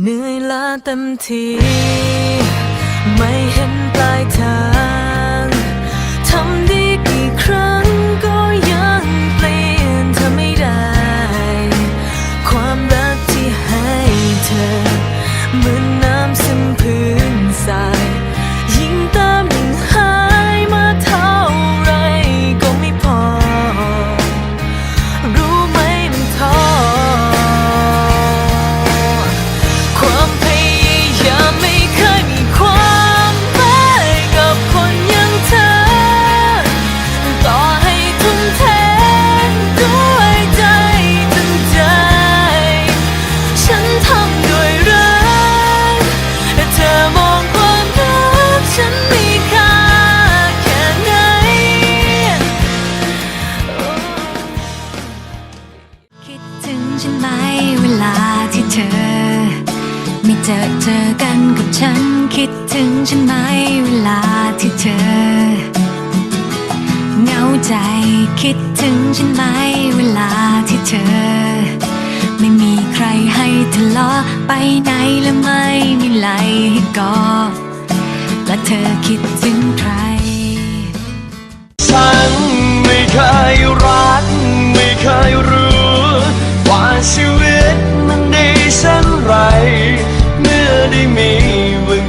เหนื่อยล้าเต็มที ถึงฉันไหมเวลาที่เธอ ไม่เจอเจอกันกับฉันคิดถึงฉันไหมเวลาที่เธอเหงาใจคิดถึงฉันไหมเวลาที่เธอ ไม่มีใครให้ทะเลาะไปไหนและไม่มีไหลให้กอดและเธอคิดถึงใคร